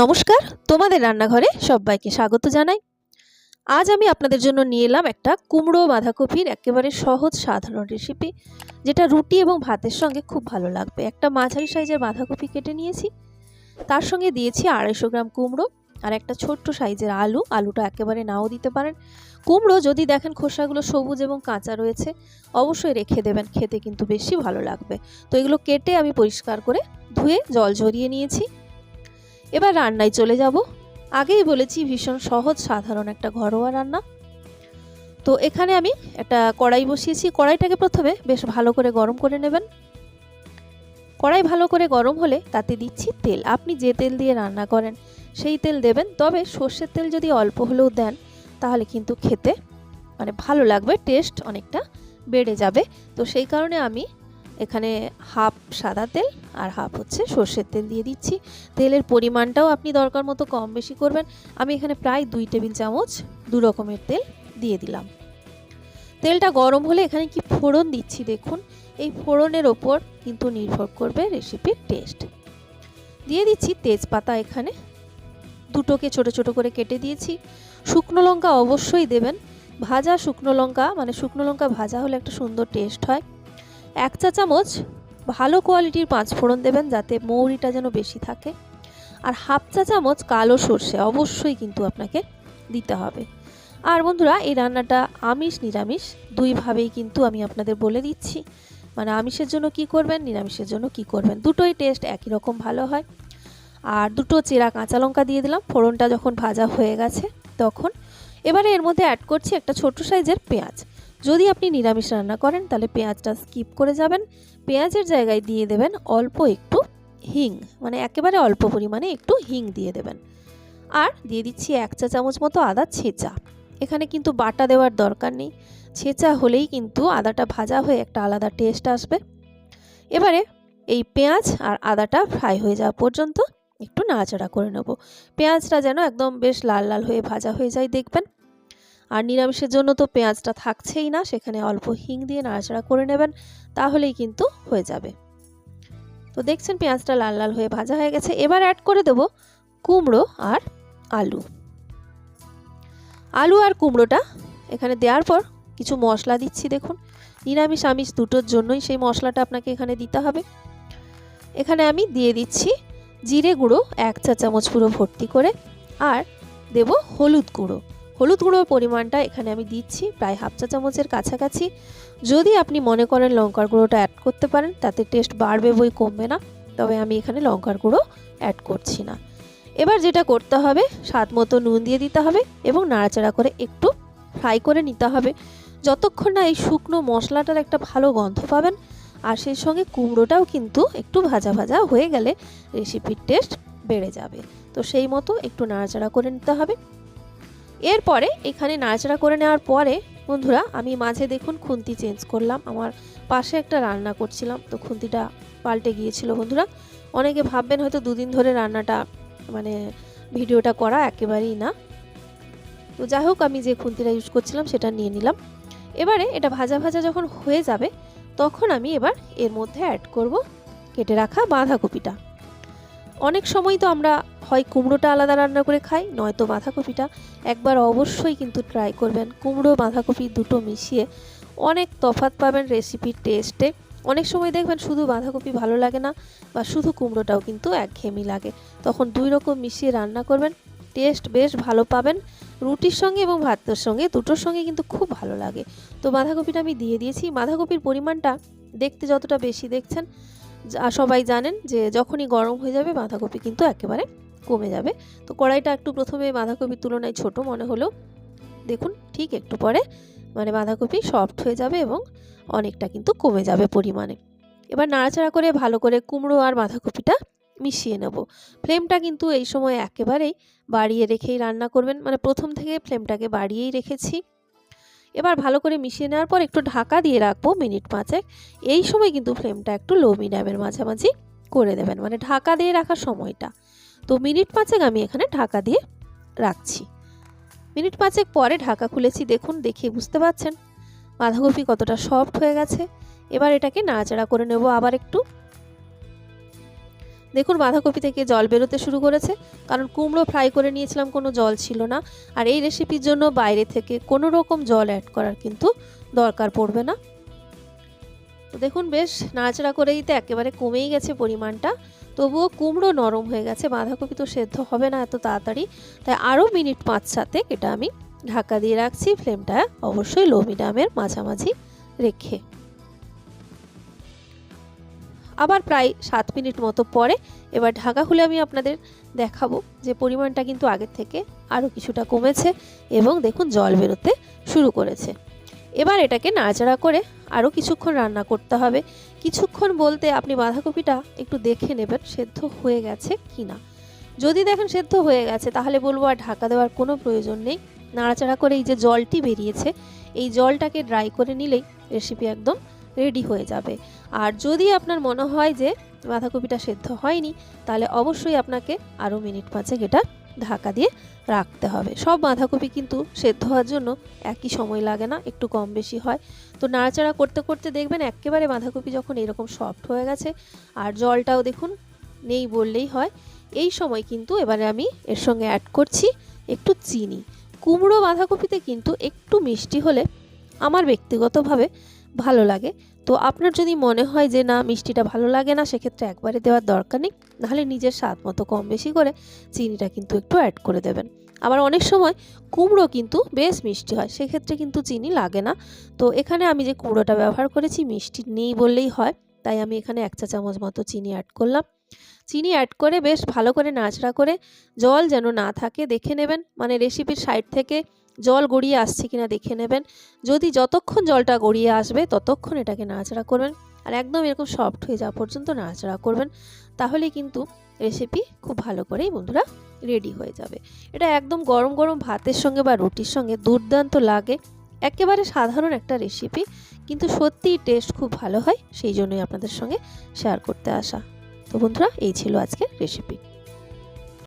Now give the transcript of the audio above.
নমস্কার, তোমাদের রান্নাঘরে সবাইকে স্বাগত জানাই। আজ আমি আপনাদের জন্য নিয়ে এলাম একটা কুমড়ো বাঁধাকপির একেবারে সহজ সাধারণ রেসিপি যেটা রুটি এবং ভাতের সঙ্গে খুব ভালো লাগবে। একটা মাঝারি সাইজের বাঁধাকপি কেটে নিয়েছি। তার সঙ্গে দিয়েছি আড়াইশো গ্রাম কুমড়ো আর একটা ছোট্ট সাইজের আলু। আলুটা একেবারে নাও দিতে পারেন। কুমড়ো যদি দেখেন খোসাগুলো সবুজ এবং কাঁচা রয়েছে, অবশ্যই রেখে দেবেন। খেতে কিন্তু বেশি ভালো লাগবে। তো এগুলো কেটে আমি পরিষ্কার করে ধুয়ে জল ঝরিয়ে নিয়েছি। এবার রান্নায় চলে যাব। আগেই বলেছি ভীষণ সহজ, সাধারণ একটা ঘরোয়া রান্না। তো এখানে আমি একটা কড়াই বসিয়েছি। কড়াইটাকে প্রথমে বেশ ভালো করে গরম করে নেবেন। কড়াই ভালো করে গরম হলে তাতে দিচ্ছি তেল। আপনি যে তেল দিয়ে রান্না করেন সেই তেল দেবেন। তবে সর্ষের তেল যদি অল্প হলেও দেন, তাহলে কিন্তু খেতে মানে ভালো লাগবে, টেস্ট অনেকটা বেড়ে যাবে। তো সেই কারণে আমি এখানে হাফ সাদা তেল আর হাফ হচ্ছে সর্ষের তেল দিয়ে দিচ্ছি। তেলের পরিমাণটাও আপনি দরকার মতো কম বেশি করবেন। আমি এখানে প্রায় দুই টেবিল চামচ দু রকমের তেল দিয়ে দিলাম। তেলটা গরম হলে এখানে কি ফোড়ন দিচ্ছি দেখুন। এই ফোড়নের ওপর কিন্তু নির্ভর করবে রেসিপির টেস্ট দিয়ে দিচ্ছি তেজপাতা এখানে। দুটোকে ছোট ছোট করে কেটে দিয়েছি। শুকনো লঙ্কা অবশ্যই দেবেন। ভাজা শুকনো লঙ্কা মানে শুকনো লঙ্কা ভাজা হলে একটা সুন্দর টেস্ট হয়। এক চা চামচ ভালো কোয়ালিটির পাঁচ ফোড়ন দেবেন যাতে মৌরিটা যেন বেশি থাকে। আর হাফ চা চামচ কালো সর্ষে অবশ্যই কিন্তু আপনাকে দিতে হবে। আর বন্ধুরা, এই রান্নাটা আমিষ, নিরামিষ দুইভাবেই কিন্তু আমি আপনাদের বলে দিচ্ছি। মানে আমিষের জন্য কি করবেন, নিরামিষের জন্য কি করবেন, দুটোই টেস্ট একই রকম ভালো হয়। আর দুটো চেরা কাঁচা লঙ্কা দিয়ে দিলাম, ফোড়নটা যখন ভাজা হয়ে গেছে তখন। এবারে এর মধ্যে অ্যাড করছি একটা ছোট সাইজের পেঁয়াজ। যদি আপনি নিরামিষ রান্না করেন, তাহলে পেঁয়াজটা স্কিপ করে যাবেন। পেঁয়াজের জায়গায় দিয়ে দেবেন অল্প একটু হিং মানে একেবারে অল্প পরিমাণে একটু হিং দিয়ে দেবেন। আর দিয়ে দিচ্ছি এক চা চামচ মতো আদা ছেঁচা। এখানে কিন্তু বাটা দেওয়ার দরকার নেই। ছেঁচা হলেই কিন্তু আদাটা ভাজা হয়ে একটা আলাদা টেস্ট আসবে। এবারে এই পেঁয়াজ আর আদাটা ফ্রাই হয়ে যাওয়া পর্যন্ত একটু নাড়াচাড়া করে নেব। পেঁয়াজটা যেন একদম বেশ লাল লাল হয়ে ভাজা হয়ে যায় দেখবেন। আর নিরামিষের জন্য তো পেঁয়াজটা থাকছেই না, সেখানে অল্প হিং দিয়ে নাড়াচাড়া করে নেবেন, তাহলেই কিন্তু হয়ে যাবে। তো দেখছেন পেঁয়াজটা লাল লাল হয়ে ভাজা হয়ে গেছে, এবার অ্যাড করে দেব কুমড়ো আর আলু। আলু আর কুমড়োটা এখানে দেওয়ার পর কিছু মশলা দিচ্ছি, দেখুন। নিরামিষ আমিষ দুটোর জন্যই সেই মশলাটা আপনাকে এখানে দিতে হবে। এখানে আমি দিয়ে দিচ্ছি জিরে গুঁড়ো, এক চা চামচ পুরো ভর্তি করে, আর দেব হলুদ গুঁড়ো। হলুদ গুঁড়োর পরিমাণটা এখানে আমি দিচ্ছি, প্রায় হাফ চা চামচের কাছাকাছি। যদি আপনি মনে করেন লঙ্কার গুঁড়োটা অ্যাড করতে পারেন, তাতে টেস্ট বাড়বে বই কমবে না, তবে আমি এখানে লঙ্কার গুঁড়ো অ্যাড করছি না। এবার যেটা করতে হবে, স্বাদ মতো নুন দিয়ে দিতে হবে এবং নাড়াচাড়া করে একটু ফ্রাই করে নিতে হবে। যতক্ষণ না এই শুকনো মশলাটার একটা ভালো গন্ধ পাবেন, আর সেই সঙ্গে কুমড়োটাও কিন্তু একটু ভাজা ভাজা হয়ে গেলে রেসিপির টেস্ট বেড়ে যাবে। তো সেই মতো একটু নাড়াচাড়া করে নিতে হবে। এরপরে এখানে নাড়াচাড়া করে নেওয়ার পরে, বন্ধুরা, আমি মাঝে দেখুন খুন্তি চেঞ্জ করলাম। আমার পাশে একটা রান্না করছিলাম, তো খুন্তিটা পাল্টে গিয়েছিল, বন্ধুরা। অনেকে ভাববেন হয়তো দুদিন ধরে রান্নাটা মানে ভিডিওটা করা একেবারেই না। তো যাই হোক, আমি যে খুন্তিটা ইউজ করছিলাম, সেটা নিয়ে নিলাম। এবারে এটা ভাজা ভাজা যখন হয়ে যাবে, তখন আমি এবার এর মধ্যে অ্যাড করব কেটে রাখা বাঁধাকপিটা। অনেক সময় তো আমরা হয় কুমড়োটা আলাদা রান্না করে খাই, নয়তো বাঁধাকপিটা। একবার অবশ্যই কিন্তু ট্রাই করবেন, কুমড়ো, বাঁধাকপি দুটো মিশিয়ে অনেক তফাত পাবেন রেসিপির টেস্টে অনেক সময় দেখবেন শুধু বাঁধাকপি ভালো লাগে না বা শুধু কুমড়োটাও কিন্তু একঘেয়েমি লাগে। তখন দুই রকম মিশিয়ে রান্না করবেন টেস্ট বেশ ভালো পাবেন। রুটির সঙ্গে এবং ভাতের সঙ্গে দুটোর সঙ্গে কিন্তু খুব ভালো লাগে। তো বাঁধাকপিটা আমি দিয়ে দিয়েছি। বাঁধাকপির পরিমাণটা দেখতে যতটা বেশি দেখছেন সবাই জানেন যে যখনই গরম হয়ে যাবে বাঁধাকপি কিন্তু একেবারে কমে যাবে। তো কড়াইটা একটু প্রথমে বাঁধাকপির তুলনায় ছোট, মনে হলো দেখুন ঠিক একটু পরে মানে বাঁধাকপি সফট হয়ে যাবে এবং অনেকটা কিন্তু কমে যাবে পরিমাণে। এবার নাড়াচাড়া করে ভালো করে কুমড়ো আর বাঁধাকপিটা মিশিয়ে নেব। ফ্লেমটা কিন্তু এই সময় একেবারেই বাড়িয়ে রেখেই রান্না করবেন মানে প্রথম থেকে ফ্লেমটাকে বাড়িয়েই রেখেছি। এবার ভালো করে মিশিয়ে নেওয়ার পর একটু ঢাকা দিয়ে রাখব মিনিট পাঁচেক। এই সময় কিন্তু ফ্লেমটা একটু লো মিডিয়ামের মাঝামাঝি করে দেবেন মানে ঢাকা দিয়ে রাখার সময়টা। তো মিনিট পাঁচেক আমি এখানে ঢাকা দিয়ে রাখছি। মিনিট পাঁচেক পরে ঢাকা খুলেছি, দেখুন দেখে বুঝতে পারছেন। বাঁধাকপি কতটা সফট হয়ে গেছে। এবার এটাকে নাড়াচাড়া করে নেব আবার একটু। দেখুন, বাঁধাকপি থেকে জল বেরোতে শুরু করেছে। কারণ কুমড়ো ফ্রাই করে নিয়েছিলাম, কোনো জল ছিল না। আর এই রেসিপির জন্য বাইরে থেকে কোনো রকম জল অ্যাড করার কিন্তু দরকার পড়বে না। তো দেখুন, বেশ নাড়াচাড়া করে দিতে একেবারে কমেই গেছে পরিমাণটা। তবুও কুমড়ো নরম হয়ে গেছে, বাঁধাকপি তো সেদ্ধ হবে না এত তাড়াতাড়ি। তাই আরও মিনিট পাঁচ সাথে এটা আমি ঢাকা দিয়ে রাখছি, ফ্লেমটা অবশ্যই লো মিডিয়ামের মাঝামাঝি রেখে। আবার প্রায় সাত মিনিট মতো পরে এবার ঢাকা খুলে আমি আপনাদের দেখাবো যে পরিমাণটা কিন্তু আগের থেকে আরও কিছুটা কমেছে এবং দেখুন জল বেরোতে শুরু করেছে। এবার এটাকে নাড়াচাড়া করে আরও কিছুক্ষণ রান্না করতে হবে। কিছুক্ষণ বলতে আপনি বাঁধাকপিটা একটু দেখে নেবেন সেদ্ধ হয়ে গেছে কি না যদি দেখেন সেদ্ধ হয়ে গেছে, তাহলে বলব আর ঢাকা দেওয়ার কোনো প্রয়োজন নেই। নাড়াচাড়া করে এই যে জলটি বেরিয়েছে, এই জলটাকে ড্রাই করে নিলেই রেসিপি একদম রেডি হয়ে যাবে। আর যদি আপনার মনে হয় যে বাঁধাকপিটা সেদ্ধ হয়নি, তাহলে অবশ্যই আপনাকে আরও মিনিট পাঁচেক এটা ঢাকা দিয়ে রাখতে হবে। সব বাঁধাকপি কিন্তু সেদ্ধ হওয়ার জন্য একই সময় লাগে না, একটু কম বেশি হয়। তো নাড়াচাড়া করতে করতে দেখবেন একেবারে বাঁধাকপি যখন এরকম সফট হয়ে গেছে, আর জলটাও দেখুন নেই বললেই হয়, এই সময় কিন্তু এবারে আমি এর সঙ্গে অ্যাড করছি একটু চিনি। কুমড়ো বাঁধাকপিতে কিন্তু একটু মিষ্টি হলে আমার ব্যক্তিগতভাবে ভালো লাগে। তো আপনার যদি মনে হয় যে, না, মিষ্টিটা ভালো লাগে না, সেক্ষেত্রে একবারে দেওয়ার দরকার নেই। নাহলে নিজের স্বাদ মতো কম বেশি করে চিনিটা কিন্তু একটু অ্যাড করে দেবেন। আবার অনেক সময় কুমড়ো কিন্তু বেশ মিষ্টি হয়, সেক্ষেত্রে কিন্তু চিনি লাগে না। তো এখানে আমি যে কুমড়োটা ব্যবহার করেছি, মিষ্টি নেই বললেই হয়। তাই আমি এখানে এক চা চামচ মতো চিনি অ্যাড করলাম। চিনি অ্যাড করে বেশ ভালো করে নাচড়া করে জল যেন না থাকে, দেখে নেবেন। মানে রেসিপির সাইড থেকে জল গড়িয়ে আসছে কিনা দেখে নেবেন। যদি যতক্ষণ জলটা গড়িয়ে আসবে, ততক্ষণ এটাকে নাড়াচাড়া করবেন। আর একদম এরকম সফট হয়ে যাওয়া পর্যন্ত নাড়াচাড়া করবেন। তাহলে কিন্তু রেসিপি খুব ভালো করেই বন্ধুরা রেডি হয়ে যাবে। এটা একদম গরম গরম ভাতের সঙ্গে বা রুটির সঙ্গে দুর্দান্ত লাগে। একেবারে সাধারণ একটা রেসিপি কিন্তু সত্যিই টেস্ট খুব ভালো হয়, সেই জন্যই আপনাদের সঙ্গে শেয়ার করতে আসা। তো বন্ধুরা, এই ছিল আজকের রেসিপি